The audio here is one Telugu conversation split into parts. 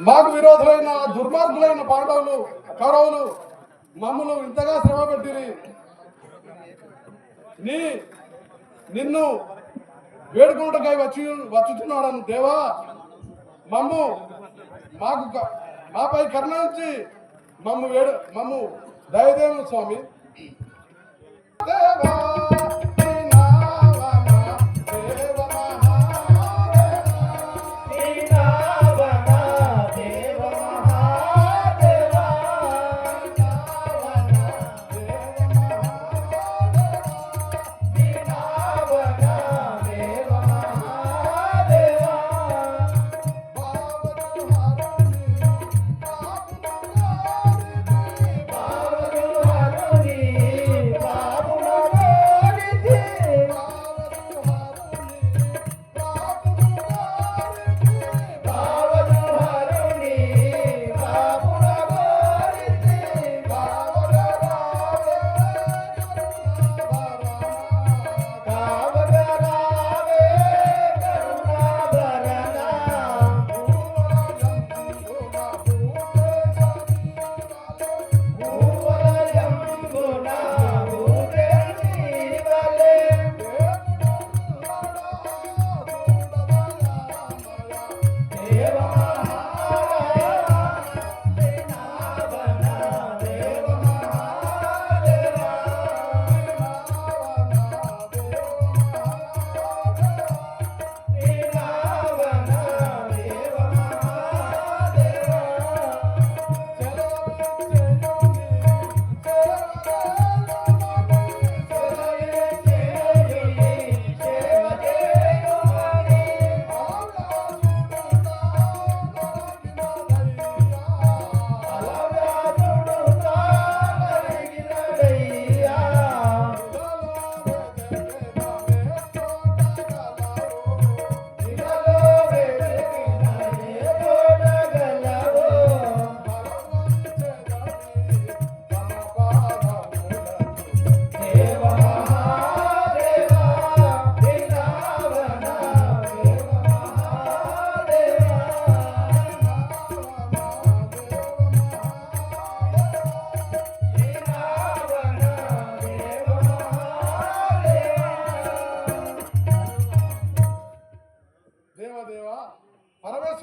మాకు విరోధులైన దుర్మార్గులైన పాండవులు కౌరవులు మమ్మల్ని ఇంతగా శ్రమ పెట్టిరి. నీ నిన్ను వేడుకుంటకై వచ్చి వచ్చుతున్నాడను దేవా. మమ్ము మాకు మాపై కరుణించి మమ్ము వేడు మమ్ము దయదేవం స్వామి. దేవా!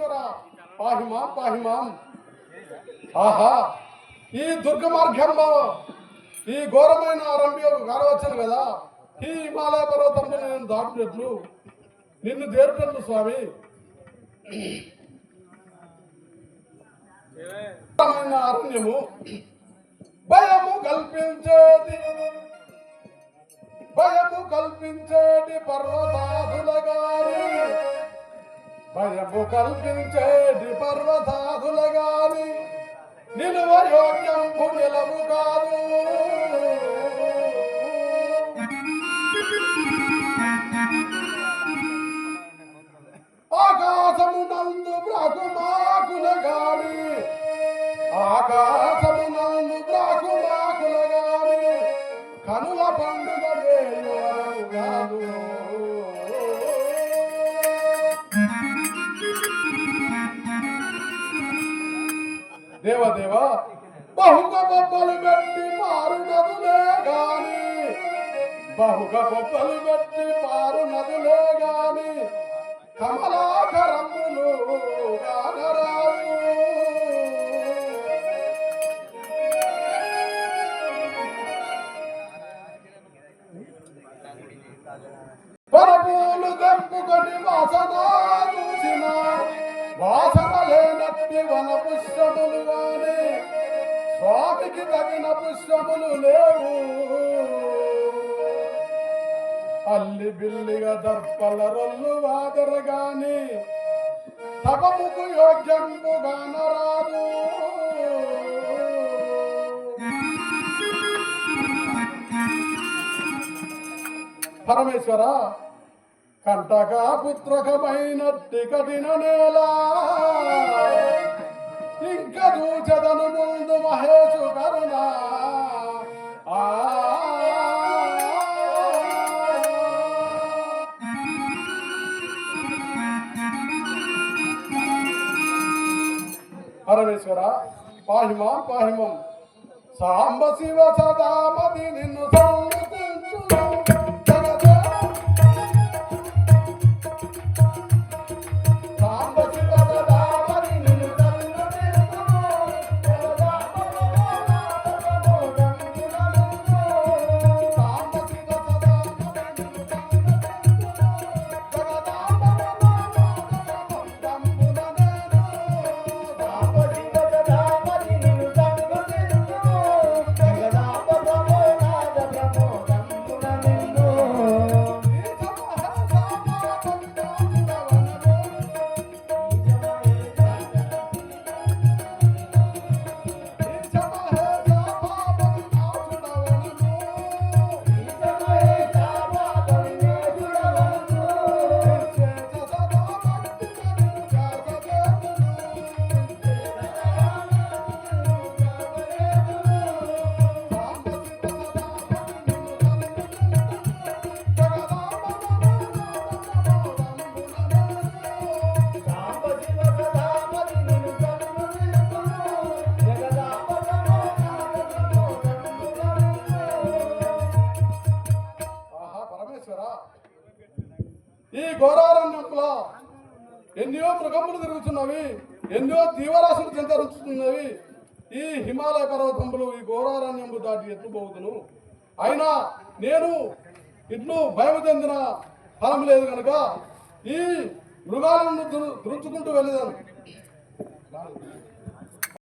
పరమేశ్వర పాహిమాం పాహిమాం. ఆహా ఈ దుర్గ మార్గంలో ఈ ఘోరమైన అరణ్యం కారవచ్చాను కదా. ఈ హిమాలయ పర్వతంలో నేను దాటినట్లు నిన్ను దేరుటట్లు స్వామి. అరణ్యము భయము కల్పించేది. భయము కల్పించేది పర్వతాదుల భయము కల్పించేటి పర్వతాదుల గాని నిలువ యోగ్యంపు నిలవు కాదు ఆకాశము నందు బ్రాకుమాకుల గాని ఆకాశము నందు బ్రాకుమాకుల గాని కనుల పండుగ కాదు. దేవదేవ బహుక బొబ్బలు పెట్టి పారు నదులే గాని బహుక బొబ్బలు పెట్టి పారు నదులే గాని కమలాకరములు తగిన పుష్పములు లేవు. అల్లి బిల్లిగా దర్పల రొల్లు వాదరగాని తపముకు యోగ్యంబుగా నరాదు. పరమేశ్వర కంటక పుత్రకమైనట్టి కఠిన నేలా. ఇంకా దూచదను ముందు మహేషు కరుణ పరమేశ్వర పాహిమా పాహిమం సాంబ శివ సదామతి నిన్ను సన్నుతించును. ఈ ఘోరారణ్యంలో ఎన్నో మృగములు తిరుగుతున్నవి ఎన్నో జీవరాశులు సంచరిస్తున్నవి. ఈ హిమాలయ పర్వతములు ఈ ఘోరారణ్యము దాటి ఎట్లు పోవుతును అయినా నేను ఇట్లు భయం చెందిన ఫలం లేదు కనుక ఈ మృగాలను దృ- దృంచుకుంటూ వెళ్ళేదాను.